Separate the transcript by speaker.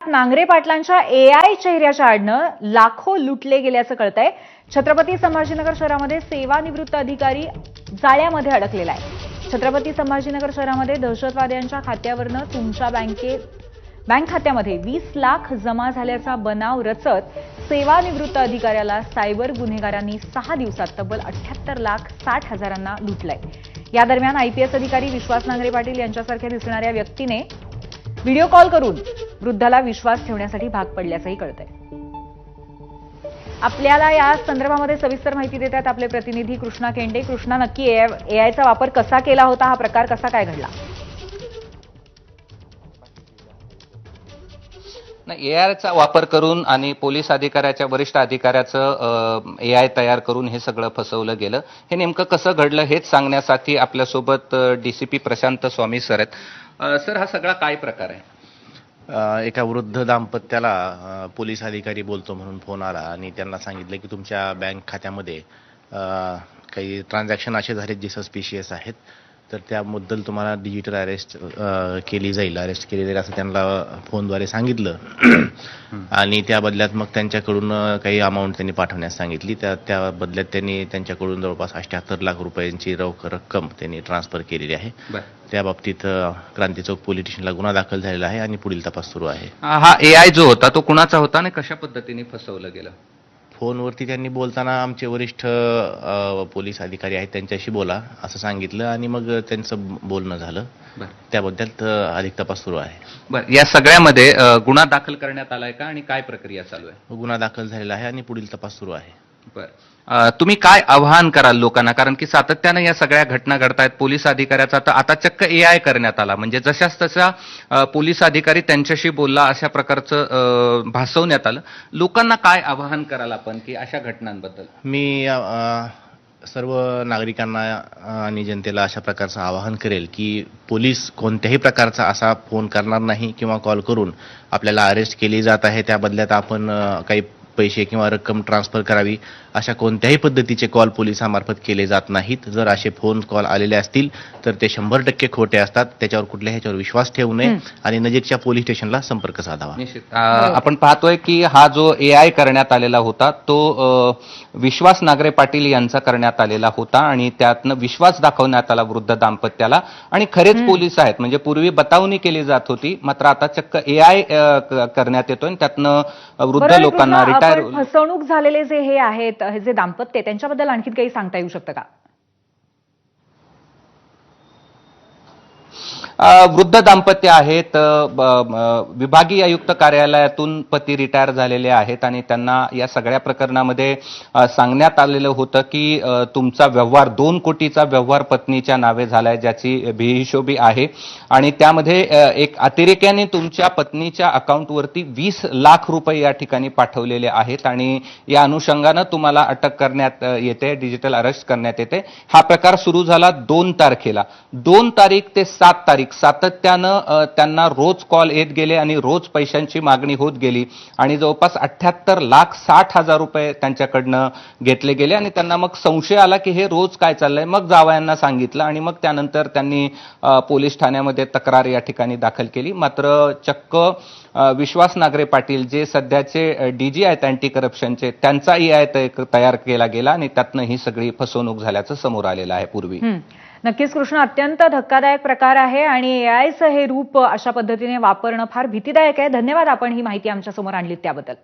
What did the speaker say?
Speaker 1: नांगरे पाटलांच्या एआय चेहऱ्याच्या आडनं लाखो लुटले गेल्याचं कळतंय. छत्रपती संभाजीनगर शहरामध्ये सेवानिवृत्त अधिकारी जाळ्यामध्ये अडकलेला आहे. छत्रपती संभाजीनगर शहरामध्ये दहशतवाद्यांच्या खात्यावरनं तुमच्या बँके बँक खात्यामध्ये वीस लाख जमा झाल्याचा बनाव रचत सेवानिवृत्त अधिकाऱ्याला सायबर गुन्हेगारांनी सहा दिवसात तब्बल अठ्याहत्तर लाख साठ हजारांना लुटलंय. या दरम्यान आयपीएस अधिकारी विश्वास नांगरे पाटील यांच्यासारख्या दिसणाऱ्या व्यक्तीने व्हिडिओ कॉल करून वृद्धाला विश्वास ठेवण्यासाठी भाग पडल्याचंही कळतंय. आपल्याला या संदर्भामध्ये सविस्तर माहिती देतात आपले प्रतिनिधी कृष्णा केंडे. कृष्णा नक्की एआयचा वापर कसा केला होता? हा प्रकार कसा काय घडला?
Speaker 2: एआयचा वापर करून आणि पोलीस अधिकाऱ्याच्या वरिष्ठ अधिकाऱ्याचं ए आय तयार करून हे सगळं फसवलं गेलं. हे नेमकं कसं घडलं हेच सांगण्यासाठी आपल्यासोबत डीसीपी प्रशांत स्वामी सर आहेत. सर हा सगळा काय प्रकार आहे?
Speaker 3: एका वृद्ध दाम्पत्याला पोलीस अधिकारी बोलतो म्हणून फोन आला आणि त्यांना सांगितलं की तुमच्या बँक खात्यामध्ये काही ट्रान्झॅक्शन असे झालेत जे सस्पिशियस आहेत. तर त्याबद्दल तुम्हाला डिजिटल अरेस्ट केली जाईल. अरेस्ट केली जाईल असं त्यांना फोनद्वारे सांगितलं. आणि त्या बदल्यात मग त्यांच्याकडून काही अमाऊंट त्यांनी पाठवण्यास सांगितली. त्या त्या बदल्यात त्यांनी त्यांच्याकडून जवळपास अठ्याहत्तर लाख रुपयांची रोख रक्कम त्यांनी ट्रान्सफर केलेली आहे. त्या बाबतीत क्रांती चौक पोलीस स्टेशनला गुन्हा दाखल झालेला आहे आणि पुढील तपास सुरू आहे.
Speaker 2: हा ए आय जो होता तो कुणाचा होता आणि कशा पद्धतीने फसवलं गेलं?
Speaker 3: फोनवरती त्यांनी बोलताना आमचे वरिष्ठ पोलीस अधिकारी आहेत त्यांच्याशी बोला असं सांगितलं आणि मग त्यांचं बोलणं झालं. त्याबद्दल अधिक तपास सुरू आहे.
Speaker 2: बरं या सगळ्यामध्ये गुन्हा दाखल करण्यात आलाय का आणि काय प्रक्रिया चालू आहे?
Speaker 3: गुन्हा दाखल झालेला आहे आणि पुढील तपास सुरू आहे.
Speaker 2: बर. तुम्ही काय आव्हान कराल लोकांना? कारण की सातत्यानं या सगळ्या घटना घडतायत. पोलीस अधिकाऱ्याचा तर आता चक्क ए आय करण्यात आला. म्हणजे जशाच तसा पोलीस अधिकारी त्यांच्याशी बोलला अशा प्रकारचं भासवण्यात आलं. लोकांना काय आवाहन कराल आपण की अशा घटनांबद्दल?
Speaker 3: मी सर्व नागरिकांना आणि जनतेला अशा प्रकारचं आवाहन करेल की पोलीस कोणत्याही प्रकारचा असा फोन करणार नाही किंवा कॉल करून आपल्याला अरेस्ट केली जात आहे. त्या बदल्यात आपण काही पैसे किंवा रक्कम ट्रान्सफर करावी अशा कोणत्याही पद्धतीचे कॉल पोलिसांमार्फत केले जात नाहीत. जर असे फोन कॉल आलेले असतील तर ते शंभर टक्के खोटे असतात. त्याच्यावर कुठल्याही ह्याच्यावर विश्वास ठेवू नये आणि नजीकच्या पोलीस स्टेशनला संपर्क साधावा.
Speaker 2: निश्चित. अ, आपण पाहतोय की हा जो ए आय करण्यात आलेला होता तो विश्वास नागरे पाटील यांचा करण्यात आलेला होता आणि त्यातनं विश्वास दाखवण्यात आला वृद्ध दाम्पत्याला. आणि खरेच पोलीस आहेत. म्हणजे पूर्वी बतावणी केली जात होती मात्र आता चक्क ए आय करण्यात येतोय आणि त्यातनं वृद्ध लोकांना
Speaker 1: आपण फसवणूक झालेले जे हे आहेत हे जे दाम्पत्य त्यांच्याबद्दल आणखी काही सांगता येऊ शकतं का?
Speaker 2: वृद्ध दाम्पत्य आहेत ब- विभागीय आयुक्त कार्यालयातून पती रिटायर झालेले आहेत आणि त्यांना या सगळ्या प्रकरणामध्ये सांगण्यात आलेलं होतं की तुमचा व्यवहार दोन कोटीचा व्यवहार पत्नीच्या नावे झालाय ज्याची बेहिशोबी आहे. आणि त्यामध्ये एक अतिरेक्याने तुमच्या पत्नीच्या अकाउंटवरती वीस लाख रुपये या ठिकाणी पाठवलेले आहेत आणि या अनुषंगानं तुम्हाला अटक करण्यात येते डिजिटल अरेस्ट करण्यात येते. हा प्रकार सुरू झाला दोन तारखेला. दोन तारीख ते सात तारीख सातत्यानं त्यांना रोज कॉल येत गेले आणि रोज पैशांची मागणी होत गेली. आणि जवळपास अठ्याहत्तर लाख साठ हजार रुपये त्यांच्याकडनं घेतले गेले आणि त्यांना मग संशय आला की हे रोज काय चाललंय? मग जावयांना सांगितलं आणि मग त्यानंतर त्यांनी पोलीस ठाण्यामध्ये तक्रार या ठिकाणी दाखल केली. मात्र चक्क विश्वास नागरे पाटील जे सध्याचे डीजी आहेत अँटी करप्शनचे त्यांचा ई आय तयार केला गेला आणि त्यातनं ही सगळी फसवणूक झाल्याचं समोर आलेलं आहे पूर्वी.
Speaker 1: नक्कीच कृष्ण अत्यंत धक्कादायक प्रकार आहे आणि एआयचं हे रूप अशा पद्धतीने वापरणं फार भीतीदायक आहे. धन्यवाद आपण ही माहिती आमच्यासमोर आणली आणलीत त्याबद्दल.